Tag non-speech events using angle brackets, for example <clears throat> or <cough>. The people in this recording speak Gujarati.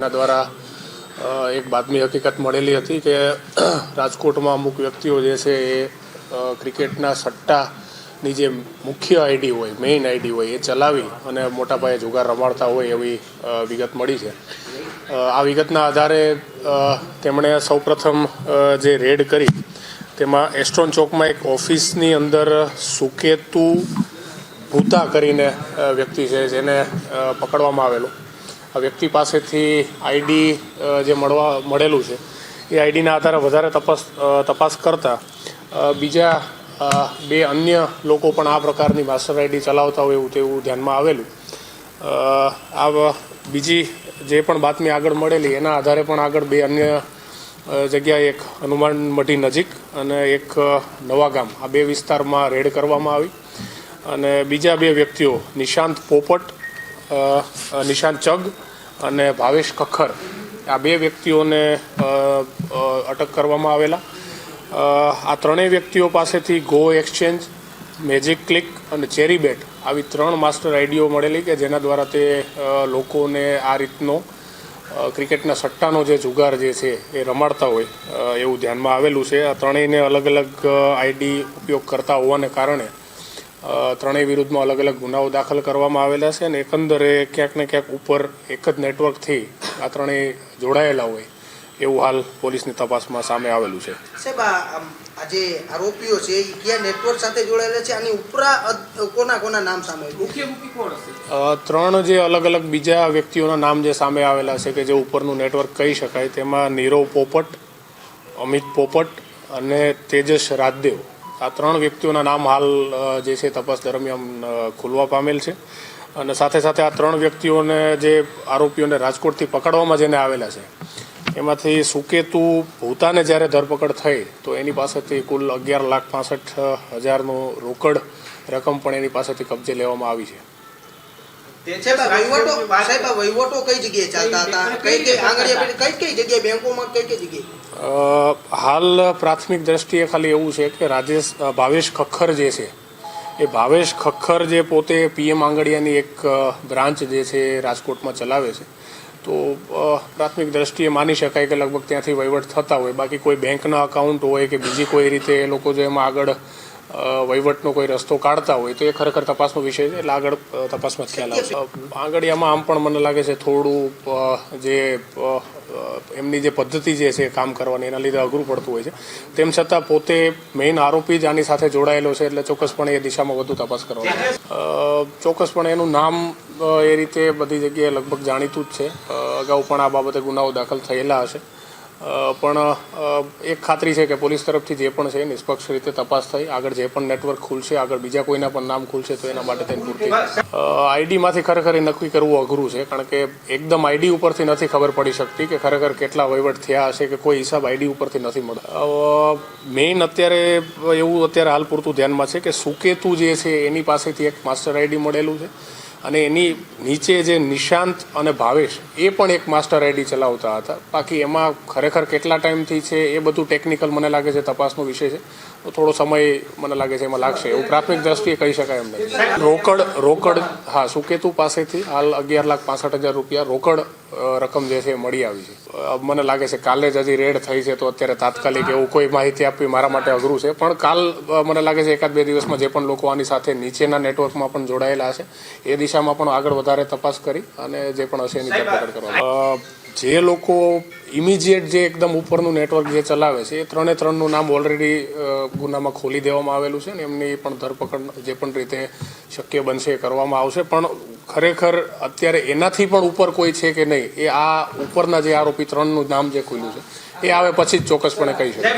ના દ્વારા એક બાતમી હકીકત મળેલી હતી કે, <clears throat> રાજકોટમાં અમુક વ્યક્તિઓ જે છે એ ક્રિકેટના સટ્ટાની જે મુખ્ય આઈડી હોય, મેઇન આઈડી હોય, એ ચલાવી અને મોટા પાયે જુગાર રમાડતા હોય એવી વિગત મળી છે. આ વિગતના આધારે તેમણે સૌપ્રથમ જે રેડ કરી, તેમાં એસ્ટ્રોન ચોકમાં એક ઓફિસની અંદર સુકેતુ ભૂતા કરીને વ્યક્તિ છે જેને પકડવામાં આવેલો. આ વ્યક્તિ પાસેથી આઈડી જે મળવા, મળેલું છે, એ આઈડીના આધારે વધારે તપાસ તપાસ કરતા બીજા બે અન્ય લોકો પણ આ પ્રકારની માસ્ટર આઈડી ચલાવતા હોય એવું તેવું ધ્યાનમાં આવેલું. આ બીજી જે પણ બાતમી આગળ મળેલી, એના આધારે પણ આગળ બે અન્ય જગ્યાએ એક હનુમાન મઢી નજીક અને એક નવા ગામ, આ બે વિસ્તારમાં રેડ કરવામાં આવી. અને બીજા બે વ્યક્તિઓ, નિશાંત પોપટ નિશાંત ચગ અને ભાવેશ ખખર. આ બે વ્યક્તિઓને અટક કરવામાં આવેલા. આ ત્રણેય વ્યક્તિઓ પાસેથી ગો એક્સચેન્જ મેજિક ક્લિક અને ચેરી બેટ આવી ત્રણ માસ્ટર આઈડીઓ મળેલી કે જેના દ્વારા તે લોકોને આ રીતનો ક્રિકેટના સટ્ટાનો જે જુગાર જે છે એ રમાડતા હોય એવું ધ્યાનમાં આવેલું છે. આ ત્રણેયને અલગ અલગ આઈડી ઉપયોગ કરતા હોવાને કારણે ત્રણેય વિરુદ્ધમાં અલગ અલગ ગુનાઓ દાખલ કરવામાં આવેલા છે અને એકંદરે ક્યાંક ને ક્યાંક ઉપર એક જ નેટવર્કથી આ ત્રણેય જોડાયેલા હોય એવું હાલ પોલીસની તપાસમાં સામે આવેલું છે. સાહેબ આ જે આરોપીઓ છે એ કયા નેટવર્ક સાથે જોડાયેલા છે? આની ઉપરા કોના કોના નામ સામે મુખ્ય મુખ્ય કોણ હશે? ત્રણ જે અલગ અલગ બીજા વ્યક્તિઓના નામ જે સામે આવેલા છે કે જે ઉપરનું નેટવર્ક કહી શકાય તેમાં નીરવ પોપટ અમિત પોપટ અને તેજસ રાજદેવ આ ત્રણ વ્યક્તિઓના નામ હાલ જે છે તપાસ દરમિયાન ખુલવા પામેલ છે. અને સાથે સાથે આ ત્રણ વ્યક્તિઓને જે આરોપીઓને રાજકોટથી પકડવામાં જેને આવેલા છે એમાંથી સુકેતુ ભૂતાને જ્યારે ધરપકડ થઈ તો એની પાસેથી કુલ અગિયાર લાખ પાસઠ હજારનું રોકડ રકમ પણ એની પાસેથી કબજે લેવામાં આવી છે. સાહેબ વહીવટો કઈ જગ્યાએ ચાલતા હતા? કઈ કઈ આંગળીયા કઈ કઈ જગ્યાએ બેંકોમાં કઈ કઈ જગ્યાએ? હાલ પ્રાથમિક દ્રષ્ટિએ ખાલી એવું છે કે રાજેશ ભાવેશ ખખ્ખર જે છે, એ ભાવેશ ખખ્ખર જે પોતે પીએમ આંગડિયાની એક બ્રાન્ચ જે છે રાજકોટમાં ચલાવે છે. તો પ્રાથમિક દ્રષ્ટિએ માની શકાય કે લગભગ ત્યાંથી વહીવટ થતા હોય. બાકી કોઈ બેંકના અકાઉન્ટ હોય કે બીજી કોઈ રીતે એ લોકો જો એમાં આગળ વહીવટનો કોઈ રસ્તો કાઢતા હોય તો એ ખરેખર તપાસનો વિષય છે. એટલે આગળ તપાસમાં ખ્યાલ આવશે. આંગળીયામાં આમ પણ મને લાગે છે થોડું જે એમની જે પદ્ધતિ જે છે કામ કરવાની એના લીધે અઘરું પડતું હોય છે. તેમ છતાં પોતે મેઇન આરોપી જ આની સાથે જોડાયેલો છે એટલે ચોક્કસપણે એ દિશામાં વધુ તપાસ કરવાની ચોક્કસપણે એનું નામ એ રીતે બધી જગ્યાએ લગભગ જાણીતું જ છે. અગાઉ પણ આ બાબતે ગુનાઓ દાખલ થયેલા હશે. પણ એક ખાતરી છે કે પોલીસ તરફથી જે પણ છે નિષ્પક્ષ રીતે તપાસ થઈ. આગળ જે પણ નેટવર્ક ખુલશે, આગળ બીજા કોઈના પણ નામ ખુલશે તો એના માટે તેની પૂરતી આઈડીમાંથી ખરેખર એ નક્કી કરવું અઘરું છે, કારણ કે એકદમ આઈડી ઉપરથી નથી ખબર પડી શકતી કે ખરેખર કેટલા વહીવટ થયા હશે કે કોઈ હિસાબ આઈડી ઉપરથી નથી મળતો. મેઇન અત્યારે એવું અત્યારે હાલ પૂરતું ધ્યાનમાં છે કે સુકેતુ જે છે એની પાસેથી એક માસ્ટર આઈડી મળેલું છે. અને એની નીચે જે નિશાંત અને ભાવેશ, એ પણ એક માસ્ટર આઈડી ચલાવતા હતા. બાકી એમાં ખરેખર કેટલા ટાઈમથી છે, એ બધું ટેકનિકલ મને લાગે છે તપાસનો વિષય છે. થોડો સમય મને લાગે છે એમાં લાગશે. એવું પ્રાથમિક દ્રષ્ટિએ કહી શકાય એમ નહીં રોકડ રોકડ, હા, સુકેતુ પાસેથી હાલ અગિયાર લાખ પાસઠ હજાર રૂપિયા રોકડ રકમ જે છે મળી આવી છે. મને લાગે છે કાલે જ હજી રેડ થઈ છે તો અત્યારે તાત્કાલિક એવું કોઈ માહિતી આપવી મારા માટે અઘરું છે. પણ કાલ મને લાગે છે એકાદ બે દિવસમાં જે પણ લોકો આની સાથે નીચેના નેટવર્કમાં પણ જોડાયેલા હશે, એ દિશામાં પણ આગળ વધારે તપાસ કરી અને જે પણ હશે એની ધરપકડ કરવામાં જે લોકો ઇમિજિએટ જે એકદમ ઉપરનું નેટવર્ક જે ચલાવે છે, એ ત્રણે ત્રણનું નામ ઓલરેડી ગુનામાં ખોલી દેવામાં આવેલું છે ને એમની પણ ધરપકડ જે પણ રીતે શક્ય બનશે એ કરવામાં આવશે. પણ ખરેખર અત્યારે એનાથી પણ ઉપર કોઈ છે કે નહીં, એ આ ઉપરના જે આરોપી ત્રણનું નામ જે ખુલ્યું છે, એ આવે પછી જ ચોક્કસપણે કહી શકાય